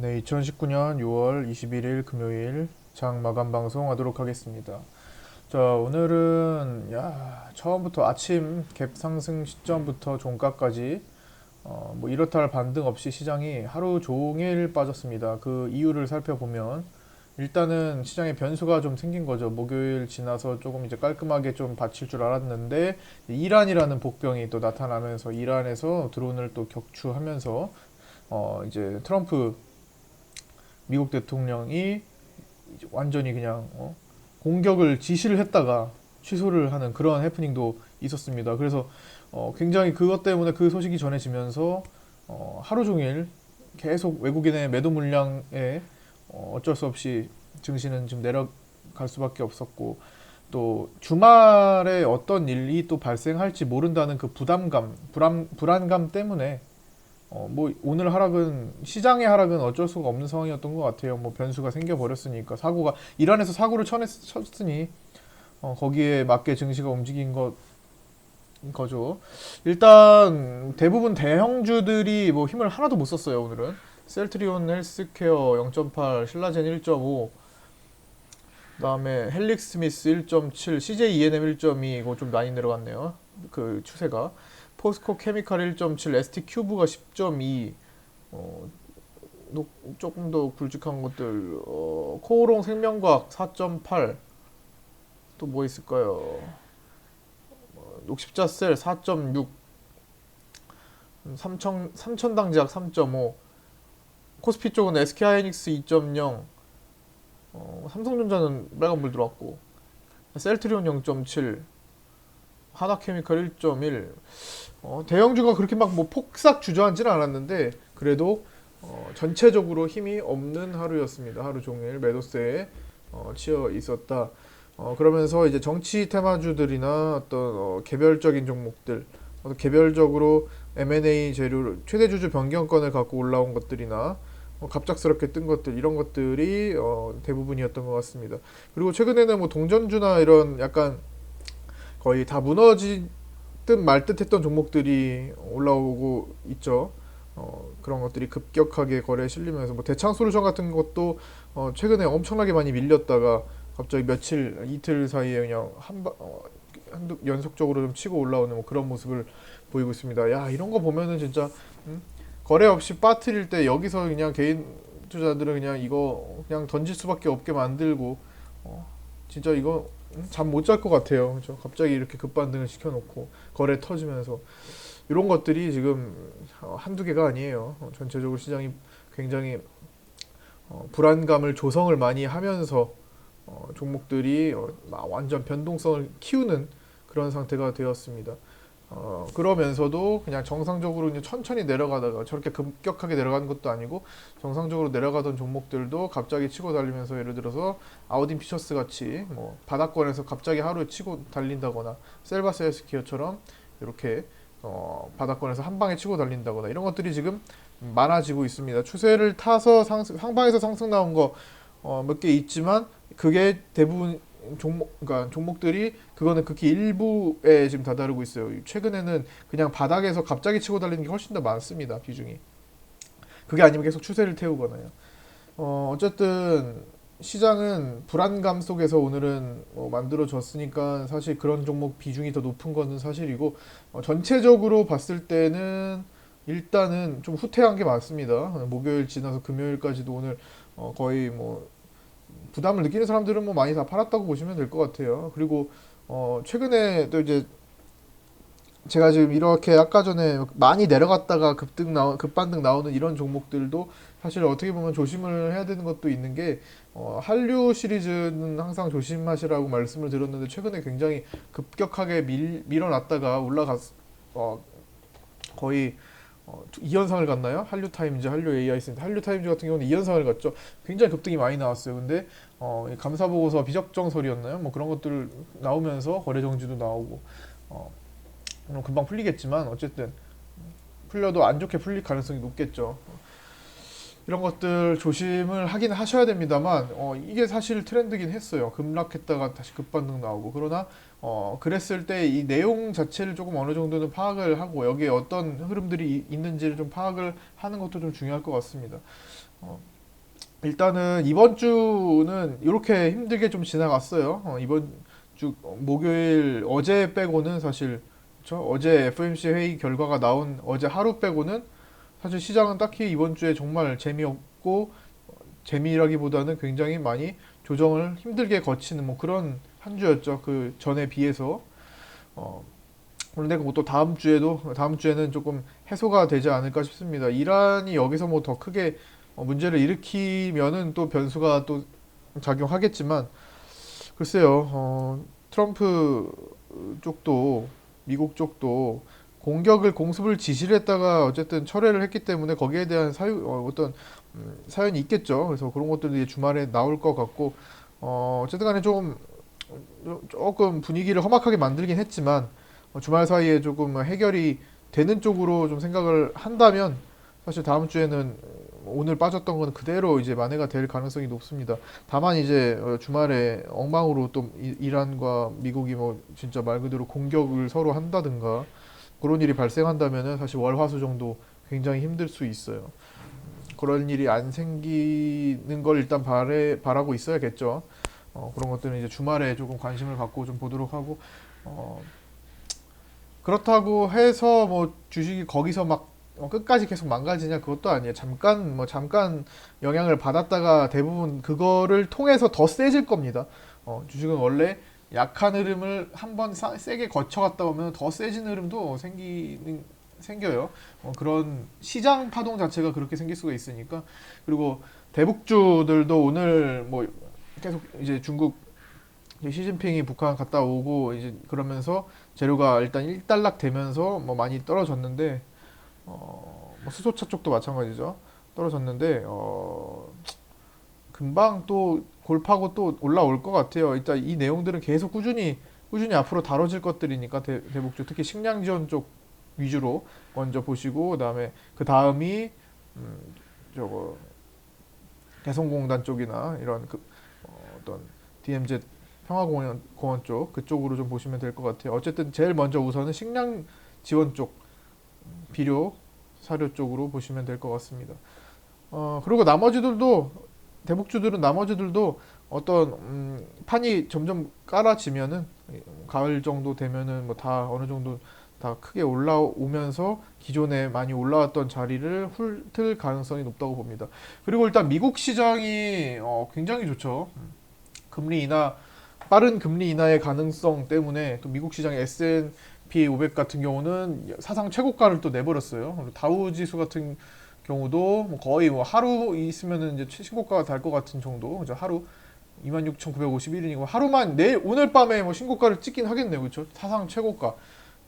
네, 2019년 6월 21일 금요일 장 마감 방송 하도록 하겠습니다. 자, 오늘은 야, 처음부터 아침 갭 상승 시점부터 종가까지 어, 뭐 이렇다 할 반등 없이 시장이 하루 종일 빠졌습니다. 그 이유를 살펴보면 일단은 시장에 변수가 좀 생긴 거죠. 목요일 지나서 조금 이제 깔끔하게 좀 받칠 줄 알았는데 이란이라는 복병이 또 나타나면서 이란에서 드론을 또 격추하면서 어 이제 트럼프 미국 대통령이 완전히 그냥 어, 공격을 지시를 했다가 취소를 하는 그런 해프닝도 있었습니다. 그래서 어, 굉장히 그것 때문에 그 소식이 전해지면서 어, 하루 종일 계속 외국인의 매도 물량에 어, 어쩔 수 없이 증시는 좀 내려갈 수밖에 없었고 또 주말에 어떤 일이 또 발생할지 모른다는 그 부담감, 불안, 불안감 때문에 어, 뭐 오늘 하락은 시장의 하락은 어쩔 수가 없는 상황이었던 것 같아요. 뭐 변수가 생겨 버렸으니까 사고가 이란에서 사고를 쳐냈, 쳤으니 어, 거기에 맞게 증시가 움직인 것 거죠. 일단 대부분 대형주들이 뭐 힘을 하나도 못 썼어요 오늘은. 셀트리온 헬스케어 0.8, 신라젠 1.5, 그다음에 헬릭 스미스 1.7, CJ E&M 1.2 이거 좀 많이 내려갔네요. 그 추세가. 포스코 케미칼 1.7, ST 큐브가 10.2, 어, 노- 조금 더 굵직한 것들, 어, 코오롱 생명과학 4.8, 또 뭐 있을까요? 어, 녹십자셀 4.6, 삼천, 삼천당제약 3.5, 코스피 쪽은 SK 하이닉스 2.0, 어, 삼성전자는 빨간불 들어왔고, 셀트리온 0.7, 하나케미칼 1.1, 어, 대형주가 그렇게 막 뭐 폭삭 주저앉지는 않았는데 그래도 어, 전체적으로 힘이 없는 하루였습니다. 하루 종일 매도세에 어, 치여 있었다. 어, 그러면서 이제 정치 테마주들이나 어떤 어, 개별적인 종목들, 어, 개별적으로 M&A 재료 최대 주주 변경권을 갖고 올라온 것들이나 어, 갑작스럽게 뜬 것들 이런 것들이 어, 대부분이었던 것 같습니다. 그리고 최근에는 뭐 동전주나 이런 약간 거의 다 무너지 듯 말듯했던 종목들이 올라오고 있죠. 어, 그런 것들이 급격하게 거래에 실리면서 뭐 대창 솔루션 같은 것도 어, 최근에 엄청나게 많이 밀렸다가 갑자기 며칠 이틀 사이에 그냥 한 바, 어, 한두 연속적으로 좀 치고 올라오는 뭐 그런 모습을 보이고 있습니다. 야 이런 거 보면은 진짜 음? 거래 없이 빠뜨릴 때 여기서 그냥 개인 투자들은 그냥 이거 그냥 던질 수밖에 없게 만들고 어, 진짜 이거 잠 못 잘 것 같아요. 그죠? 갑자기 이렇게 급반등을 시켜놓고 거래 터지면서 이런 것들이 지금 어, 한두 개가 아니에요. 어, 전체적으로 시장이 굉장히 어, 불안감을 조성을 많이 하면서 어, 종목들이 어, 막 완전 변동성을 키우는 그런 상태가 되었습니다. 어, 그러면서도 그냥 정상적으로 그냥 천천히 내려가다가 저렇게 급격하게 내려가는 것도 아니고 정상적으로 내려가던 종목들도 갑자기 치고 달리면서 예를 들어서 아우딘 피처스 같이 뭐 바닥권에서 갑자기 하루에 치고 달린다거나 셀바스 헬스케어처럼 이렇게 어, 바닥권에서 한 방에 치고 달린다거나 이런 것들이 지금 많아지고 있습니다. 추세를 타서 상승, 상방에서 상승 나온 거 어, 몇 개 있지만 그게 대부분 종목, 그러니까 종목들이 그거는 극히 일부에 지금 다다르고 있어요. 최근에는 그냥 바닥에서 갑자기 치고 달리는 게 훨씬 더 많습니다. 비중이. 그게 아니면 계속 추세를 태우거나요. 어, 어쨌든 시장은 불안감 속에서 오늘은 뭐 만들어졌으니까 사실 그런 종목 비중이 더 높은 거는 사실이고 어, 전체적으로 봤을 때는 일단은 좀 후퇴한 게 맞습니다. 목요일 지나서 금요일까지도 오늘 어, 거의 뭐 부담을 느끼는 사람들은 뭐 많이 다 팔았다고 보시면 될 것 같아요. 그리고 어, 최근에 또 이제 제가 지금 이렇게 아까 전에 많이 내려갔다가 급등 나오, 급반등 나오는 이런 종목들도 사실 어떻게 보면 조심을 해야 되는 것도 있는 게 어, 한류 시리즈는 항상 조심하시라고 말씀을 드렸는데 최근에 굉장히 급격하게 밀, 밀어놨다가 올라갔 어, 거의 어, 2연상을 갔나요? 한류 타임즈, 한류 AI스인데 한류 타임즈 같은 경우는 2연상을 갔죠. 굉장히 급등이 많이 나왔어요. 근데 어, 이 감사 보고서 비적정설이었나요? 뭐 그런 것들 나오면서 거래 정지도 나오고 어, 금방 풀리겠지만 어쨌든 풀려도 안 좋게 풀릴 가능성이 높겠죠. 이런 것들 조심을 하긴 하셔야 됩니다만 어, 이게 사실 트렌드긴 했어요. 급락했다가 다시 급반등 나오고 그러나 어, 그랬을 때 이 내용 자체를 조금 어느 정도는 파악을 하고 여기에 어떤 흐름들이 이- 있는지를 좀 파악을 하는 것도 좀 중요할 것 같습니다. 어, 일단은 이번 주는 이렇게 힘들게 좀 지나갔어요. 어, 이번 주 목요일 어제 빼고는 사실 그쵸? 어제 FOMC 회의 결과가 나온 어제 하루 빼고는 사실 시장은 딱히 이번 주에 정말 재미없고 어, 재미라기보다는 굉장히 많이 조정을 힘들게 거치는 뭐 그런 한 주였죠. 그 전에 비해서. 어, 그런데 뭐또 다음 주에도 다음 주에는 조금 해소가 되지 않을까 싶습니다. 이란이 여기서 뭐 더 크게 어, 문제를 일으키면은 또 변수가 또 작용하겠지만 글쎄요. 어, 트럼프 쪽도 미국 쪽도 공격을 공습을 지시를 했다가 어쨌든 철회를 했기 때문에 거기에 대한 사유 어, 어떤 음, 사연이 있겠죠. 그래서 그런 것들이 주말에 나올 것 같고 어, 어쨌든 간에 좀 조금 분위기를 험악하게 만들긴 했지만 어, 주말 사이에 조금 해결이 되는 쪽으로 좀 생각을 한다면 사실 다음 주에는 오늘 빠졌던 건 그대로 이제 만회가 될 가능성이 높습니다. 다만 이제 어, 주말에 엉망으로 또 이- 이란과 미국이 뭐 진짜 말 그대로 공격을 서로 한다든가 그런 일이 발생한다면은 사실 월, 화, 수 정도 굉장히 힘들 수 있어요. 그런 일이 안 생기는 걸 일단 바래, 바라고 있어야겠죠. 어, 그런 것들은 이제 주말에 조금 관심을 갖고 좀 보도록 하고, 어, 그렇다고 해서 뭐 주식이 거기서 막 어, 끝까지 계속 망가지냐 그것도 아니에요. 잠깐 뭐 잠깐 영향을 받았다가 대부분 그거를 통해서 더 세질 겁니다. 어, 주식은 원래 약한 흐름을 한번 세게 거쳐갔다 오면 더 세진 흐름도 생기는 생겨요. 어, 그런 시장 파동 자체가 그렇게 생길 수가 있으니까 그리고 대북주들도 오늘 뭐 계속 이제 중국 이제 시진핑이 북한 갔다 오고 이제 그러면서 재료가 일단 일단락 되면서 뭐 많이 떨어졌는데 어, 뭐 수소차 쪽도 마찬가지죠. 떨어졌는데 어, 금방 또 골파고 또 올라올 것 같아요. 일단 이 내용들은 계속 꾸준히 꾸준히 앞으로 다뤄질 것들이니까 대, 대북주 특히 식량 지원 쪽 위주로 먼저 보시고 그다음에 그 다음이 음, 저거 개성공단 쪽이나 이런 그 어, 어떤 DMZ 평화공원 공원 쪽 그쪽으로 좀 보시면 될 것 같아요. 어쨌든 제일 먼저 우선은 식량 지원 쪽 비료 사료 쪽으로 보시면 될 것 같습니다. 어, 그리고 나머지들도 대북주들은 나머지들도 어떤 음, 판이 점점 깔아지면은 가을 정도 되면은 뭐 다 어느 정도 다 크게 올라오면서 기존에 많이 올라왔던 자리를 훑을 가능성이 높다고 봅니다. 그리고 일단 미국 시장이 어, 굉장히 좋죠. 음, 금리 인하 빠른 금리 인하의 가능성 때문에 또 미국 시장 S&P 500 같은 경우는 사상 최고가를 또 내버렸어요. 다우 지수 같은 경우도 뭐 거의 뭐 하루 있으면은 이제 신고가가 달 것 같은 정도. 이제 하루 26,951이니고 하루만 내일 오늘 밤에 뭐 신고가를 찍긴 하겠네요. 그렇죠? 사상 최고가.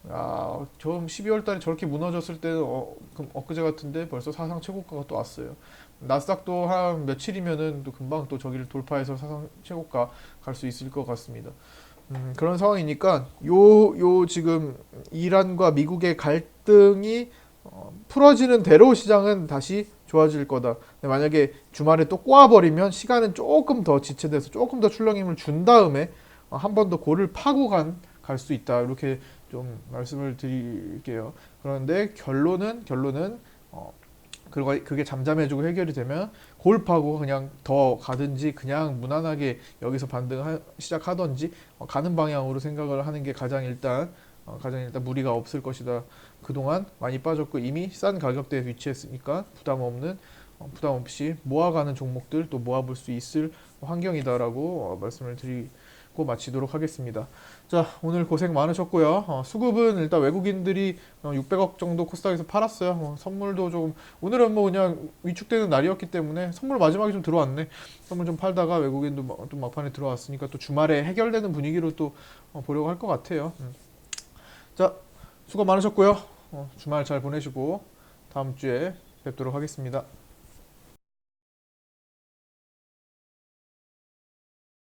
아, 좀 12월 달에 저렇게 무너졌을 때는 어, 그 엊그제 같은데 벌써 사상 최고가가 또 왔어요. 나스닥도 한 며칠이면은 또 금방 또 저기를 돌파해서 사상 최고가 갈 수 있을 것 같습니다. 음, 그런 상황이니까 요, 요 지금 이란과 미국의 갈등이 어, 풀어지는 대로 시장은 다시 좋아질 거다. 만약에 주말에 또 꼬아버리면 시간은 조금 더 지체돼서 조금 더 출렁임을 준 다음에 어, 한번 더 골을 파고 간, 갈 수 있다. 이렇게 좀 말씀을 드릴게요. 그런데 결론은, 결론은, 어, 그거 그게 잠잠해지고 해결이 되면 골 파고 그냥 더 가든지 그냥 무난하게 여기서 반등 시작하든지 어, 가는 방향으로 생각을 하는 게 가장 일단 어, 가장 일단 무리가 없을 것이다. 그동안 많이 빠졌고 이미 싼 가격대에 위치했으니까 부담 없는 어, 부담 없이 모아가는 종목들 또 모아볼 수 있을 환경이다라고 어, 말씀을 드리 고 마치도록 하겠습니다. 자 오늘 고생 많으셨고요. 어, 수급은 일단 외국인들이 어, 600억 정도 코스닥에서 팔았어요. 어, 선물도 조금 오늘은 뭐 그냥 위축되는 날이었기 때문에 선물 마지막에 좀 들어왔네. 선물 좀 팔다가 외국인도 막- 또 막판에 들어왔으니까 또 주말에 해결되는 분위기로 또 어, 보려고 할 것 같아요. 음. 자 수고 많으셨고요. 어, 주말 잘 보내시고 다음 주에 뵙도록 하겠습니다.